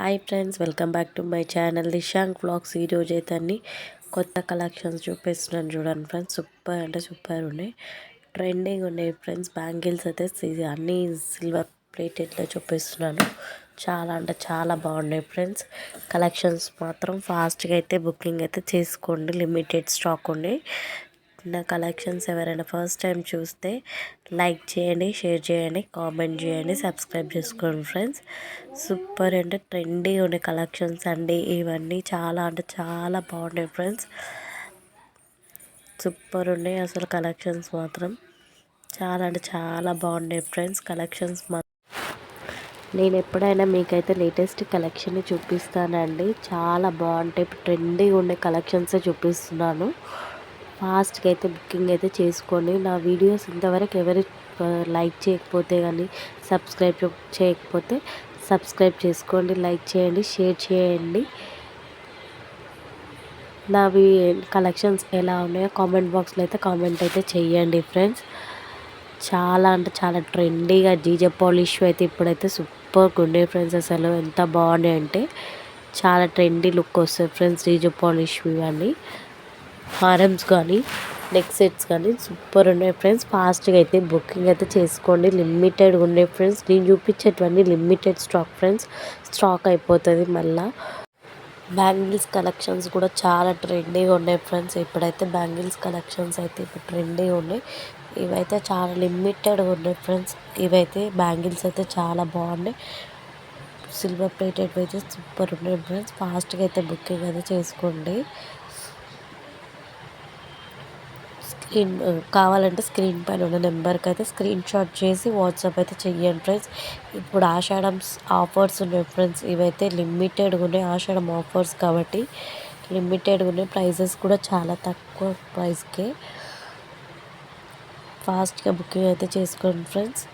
Hi friends welcome back to my channel Dishank blogs. ఈరోజు అయితే అన్ని కొత్త కలెక్షన్స్ చూపిస్తున్నాను చూడండి ఫ్రెండ్స్. సూపర్ అంటే సూపర్ ఉన్నాయి. ట్రెండింగ్ ఉన్నాయి ఫ్రెండ్స్. బ్యాంగిల్స్ అయితే సి- అన్ని సిల్వర్ ప్లేటెడ్లో చూపిస్తున్నాను. చాలా అంటే చాలా బాగున్నాయి ఫ్రెండ్స్. కలెక్షన్స్ మాత్రం ఫాస్ట్గా అయితే బుకింగ్ అయితే చేసుకోండి. లిమిటెడ్ స్టాక్ ఉన్నాయి. నా కలెక్షన్స్ ఎవరైనా ఫస్ట్ టైం చూస్తే లైక్ చేయండి షేర్ చేయండి కామెంట్ చేయండి సబ్స్క్రైబ్ చేసుకోండి ఫ్రెండ్స్. సూపర్ అంటే ట్రెండీ ఉండే కలెక్షన్స్ అండి ఇవన్నీ చాలా అంటే చాలా బాగున్నాయి ఫ్రెండ్స్. సూపర్ ఉన్నాయి అసలు కలెక్షన్స్ మాత్రం. చాలా అంటే చాలా బాగున్నాయి ఫ్రెండ్స్ కలెక్షన్స్ నేను ఎప్పుడైనా మీకైతే లేటెస్ట్ కలెక్షన్ చూపిస్తానండి చాలా బాగుంటాయి ట్రెండీ ఉండే కలెక్షన్సే చూపిస్తున్నాను. ఫాస్ట్గా అయితే బుకింగ్ అయితే చేసుకోండి. నా వీడియోస్ ఇంతవరకు ఎవరు లైక్ చేయకపోతే కానీ సబ్స్క్రైబ్ చేయకపోతే సబ్స్క్రైబ్ చేసుకోండి లైక్ చేయండి షేర్ చేయండి. నావి కలెక్షన్స్ ఎలా ఉన్నాయో కామెంట్ బాక్స్లో అయితే కామెంట్ అయితే చేయండి ఫ్రెండ్స్. చాలా అంటే చాలా ట్రెండీగా జీజే పాలిష్ అయితే ఇప్పుడైతే సూపర్గా ఉండే ఫ్రెండ్స్ అసలు. ఎంత బాగున్నాయి అంటే చాలా ట్రెండీ లుక్ వస్తుంది ఫ్రెండ్స్ డీజే పాలిష్ ఇవన్నీ. హారమ్స్ కానీ నెక్ సెట్స్ కానీ సూపర్ ఉన్నాయి ఫ్రెండ్స్ ఫాస్ట్గా అయితే బుకింగ్ అయితే చేసుకోండి. లిమిటెడ్ ఉన్నాయి ఫ్రెండ్స్ నేను చూపించేటువంటి లిమిటెడ్ స్టాక్ ఫ్రెండ్స్ స్టాక్ అయిపోతుంది మళ్ళీ. బ్యాంగిల్స్ కలెక్షన్స్ కూడా చాలా ట్రెండీగా ఉన్నాయి ఫ్రెండ్స్ ఇప్పుడైతే బ్యాంగిల్స్ కలెక్షన్స్ అయితే ఇప్పుడు ట్రెండీగా ఉన్నాయి. ఇవైతే చాలా లిమిటెడ్గా ఉన్నాయి ఫ్రెండ్స్ ఇవైతే బ్యాంగిల్స్ అయితే చాలా బాగున్నాయి. సిల్వర్ ప్లేటెడ్ అయితే సూపర్ ఉన్నాయి ఫ్రెండ్స్ ఫాస్ట్గా అయితే బుకింగ్ అయితే చేసుకోండి. స్క్రీన్ కావాలంటే స్క్రీన్ పైన ఉన్న నెంబర్కి అయితే స్క్రీన్ షాట్ చేసి వాట్సాప్ అయితే చెయ్యండి ఫ్రెండ్స్. ఇప్పుడు ఆషాఢం ఆఫర్స్ ఉన్నాయి ఫ్రెండ్స్. ఇవైతే లిమిటెడ్గా ఉన్నాయి ఆషాఢం ఆఫర్స్ కాబట్టి లిమిటెడ్గా ఉన్నాయి. ప్రైజెస్ కూడా చాలా తక్కువ ప్రైస్కే. ఫాస్ట్గా బుకింగ్ అయితే చేసుకోండి ఫ్రెండ్స్.